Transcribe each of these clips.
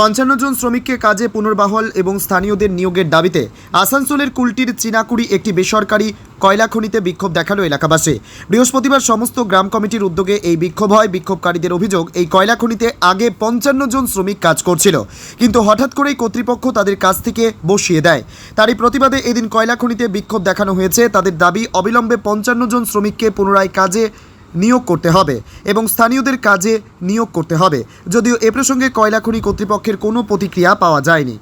পঞ্চান্ন জন শ্রমিককে কাজে পুনর্বহাল এবং স্থানীয়দের নিয়োগের দাবিতে আসানসোলের কুলটির চিনাকুড়ি একটি বেসরকারি কয়লা খনিতে বিক্ষোভ দেখাল এলাকাবাসী। বৃহস্পতিবার সমস্ত গ্রাম কমিটির উদ্যোগে এই বিক্ষোভ হয়। বিক্ষোভকারীদের অভিযোগ, এই কয়লা খনিতে আগে পঞ্চান্ন জন শ্রমিক কাজ করছিল, কিন্তু হঠাৎ করেই কর্তৃপক্ষ তাদের কাছ থেকে বসিয়ে দেয়। তারই প্রতিবাদে এদিন কয়লা খনিতে বিক্ষোভ দেখানো হয়েছে। তাদের দাবি, অবিলম্বে পঞ্চান্ন জন শ্রমিককে পুনরায় কাজে নিয়োগ করতে হবে এবং স্থানীয়দের কাজে নিয়োগ করতে হবে। যদিও এ প্রসঙ্গে কয়লা খনি কর্তৃপক্ষের কোনো প্রতিক্রিয়া পাওয়া যায়নি।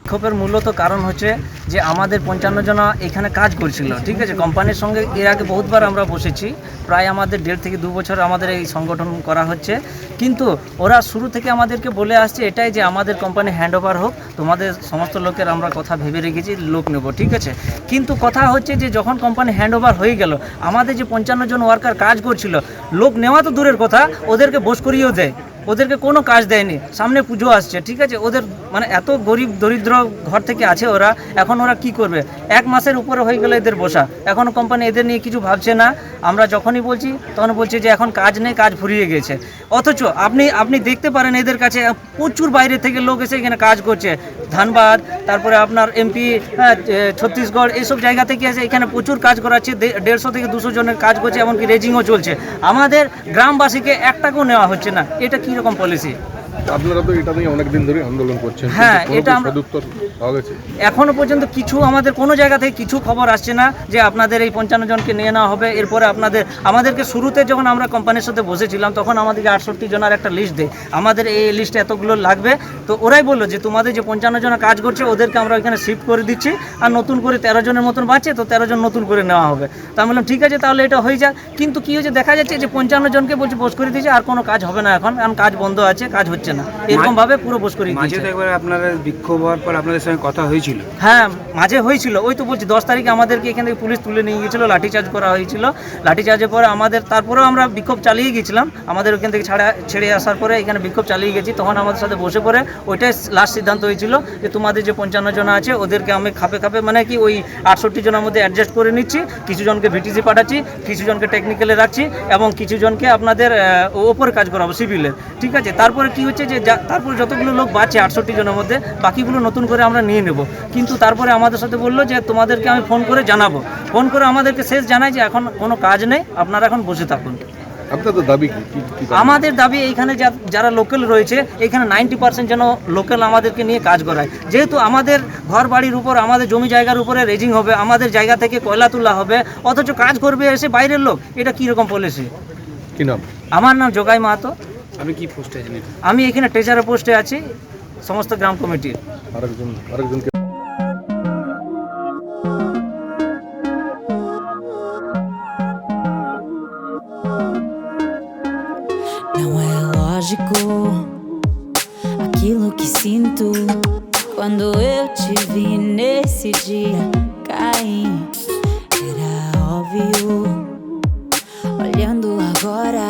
বিক্ষোভের মূলত কারণ হচ্ছে যে আমাদের পঞ্চান্ন জনা এখানে কাজ করছিল, ঠিক আছে? কোম্পানির সঙ্গে এর আগে বহুতবার আমরা বসেছি, প্রায় আমাদের দেড় থেকে দু বছর আমাদের এই সংগঠন করা হচ্ছে। কিন্তু ওরা শুরু থেকে আমাদেরকে বলে আসছে এটাই যে আমাদের কোম্পানি হ্যান্ড ওভার হোক, তোমাদের সমস্ত লোকের আমরা কথা ভেবে রেখেছি, লোক নেব, ঠিক আছে? কিন্তু কথা হচ্ছে যে যখন কোম্পানি হ্যান্ড ওভার হয়ে গেল, আমাদের যে পঞ্চান্ন জন ওয়ার্কার কাজ করছিল, লোক নেওয়া তো দূরের কথা, ওদেরকে বস করিয়েও দেয়। ওদেরকে কোনো কাজ দেয়নি। সামনে পুজো আসছে, ঠিক আছে? ওদের মানে এত গরিব দরিদ্র ঘর থেকে আছে ওরা, এখন ওরা কি করবে? এক মাসের উপরে হয়ে গেলে এদের বসা। এখন কোম্পানি এদের নিয়ে কিছু ভাবছে না। আমরা যখনই বলছি, তখন বলছে যে এখন কাজ নেই, কাজ ফুরিয়ে গেছে। অথচ আপনি আপনি দেখতে পারেন এদের কাছে প্রচুর বাইরে থেকে লোক এসে এখানে কাজ করছে। ধানবাদ, তারপরে আপনার এমপি ছত্তিশগড়, এইসব জায়গা থেকে আছে এখানে প্রচুর কাজ করাচ্ছে দেড়শো থেকে দুশো জনের কাজ করছে, এমনকি রেজিংও চলছে। আমাদের গ্রামবাসীকে একটাকেও নেওয়া হচ্ছে না। এটা কীরকম পলিসি আপনারা তো এটা নিয়ে অনেকদিন ধরে আন্দোলন করছেন হ্যাঁ, এটা আমরা- এখনও পর্যন্ত কিছু আমাদের কোনো জায়গা থেকে কিছু খবর আসছে না যে আপনাদের এই পঞ্চান্ন জনকে নিয়ে নেওয়া হবে। এরপরে আপনাদের আমাদেরকে শুরুতে যখন আমরা কোম্পানির সাথে বসেছিলাম তখন আমাদেরকে আটষট্টি জনের একটা লিস্ট দেয় আমাদের এই লিস্টে এতগুলো লাগবে। তো ওরাই বলল যে তোমাদের যে পঞ্চান্ন জন কাজ করছে ওদেরকে আমরা ওইখানে শিফট করে দিচ্ছি। আর নতুন করে তেরো জনের মতন বাঁচে তো তেরো জন নতুন করে নেওয়া হবে। তা আমি বললাম ঠিক আছে তাহলে এটা হয়ে যাক। কিন্তু কি হয়েছে দেখা যাচ্ছে যে পঞ্চান্ন জনকে বলছে বস করে দিয়েছে আর কোনো কাজ হবে না এখন। কারণ কাজ বন্ধ আছে কাজ হচ্ছে না। এরকম ভাবে পুরো বস করে মাঝে তো একবার আপনারা বিক্ষোভ হওয়ার পর আপনাদের সঙ্গে কথা হয়েছিল? হ্যাঁ মাঝে হয়েছিল। ওই তো বলছি দশ তারিখে আমাদেরকে এখান থেকে পুলিশ তুলে নিয়ে গিয়েছিল লাঠিচার্জ করা হয়েছিল। লাঠিচার্জের পরে আমাদের তারপরেও আমরা বিক্ষোভ চালিয়ে গেছিলাম আমাদের ওখান থেকে ছাড়া ছেড়ে আসার পরে এখানে বিক্ষোভ চালিয়ে গেছি। তখন আমাদের সাথে বসে পড়ে ওইটাই লাস্ট সিদ্ধান্ত হয়েছিল যে তোমাদের যে পঞ্চান্ন জন আছে ওদেরকে আমি খাপে খাপে মানে কি ওই আটষট্টি জনের মধ্যে অ্যাডজাস্ট করে নিচ্ছি। কিছু জনকে ভিটিসি পাঠাচ্ছি কিছু জনকে টেকনিক্যালে রাখছি এবং কিছু জনকে আপনাদের ওপরে কাজ করাবো সিভিলের ঠিক আছে? তারপরে কি হচ্ছে যে তারপরে যতগুলো লোক বাঁচে আটষট্টি জনের মধ্যে বাকিগুলো নতুন করে আমরা নিয়ে নেব। কিন্তু তারপরে আমাদের সাথে বলল যে তোমাদেরকে আমি ফোন করে জানাব। ফোন করে আমাদেরকে শেষ জানায় যে এখন কোনো কাজ নেই আপনারা এখন বসে থাকুন। আপনাদের দাবি কি? আমাদের দাবি এইখানে যারা লোকাল রয়েছে এখানে নাইনটি পার্সেন্ট যেন লোকাল আমাদেরকে নিয়ে কাজ করায়। যেহেতু আমাদের ঘর বাড়ির উপর আমাদের জমি জায়গার উপরে রেজিং হবে আমাদের জায়গা থেকে কয়লা তোলা হবে অথচ কাজ করবে এসে বাইরের লোক এটা কীরকম পলিসি কি নাম? আমার নাম জোগাই মাহাতো। আমি কি পোস্টে আছেন এটা? আমি এখানে ট্রেজারের পোস্টে আছি সমস্ত গ্রাম কমিটির আরেকজন আরেকজনকে Não é lógico aquilo que sinto quando eu te vi nesse dia cair. Era óbvio. Olhando agora,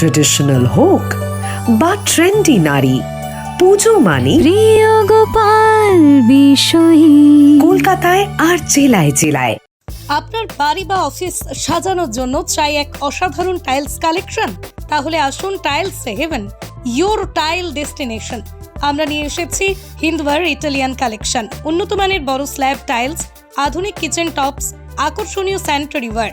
Traditional হোক বা ট্রেন্ডি নারী পুজো মানে প্রিয় গোপাল বিষয়ী। কলকাতায় আর জেলায় জেলায়। আপনার বাড়ি বা অফিস সাজানোর জন্য চাই এক অসাধারণ টাইলস কালেকশন তাহলে আসুন tiles heaven your tile destination আমরা নিয়ে এসেছি হিন্দওয়ার ইটালিয়ান কালেকশন উন্নত মানের বড় স্ল্যাব টাইলস আধুনিক কিচেন টপস আকর্ষণীয় স্যানিটারি ওয়্যার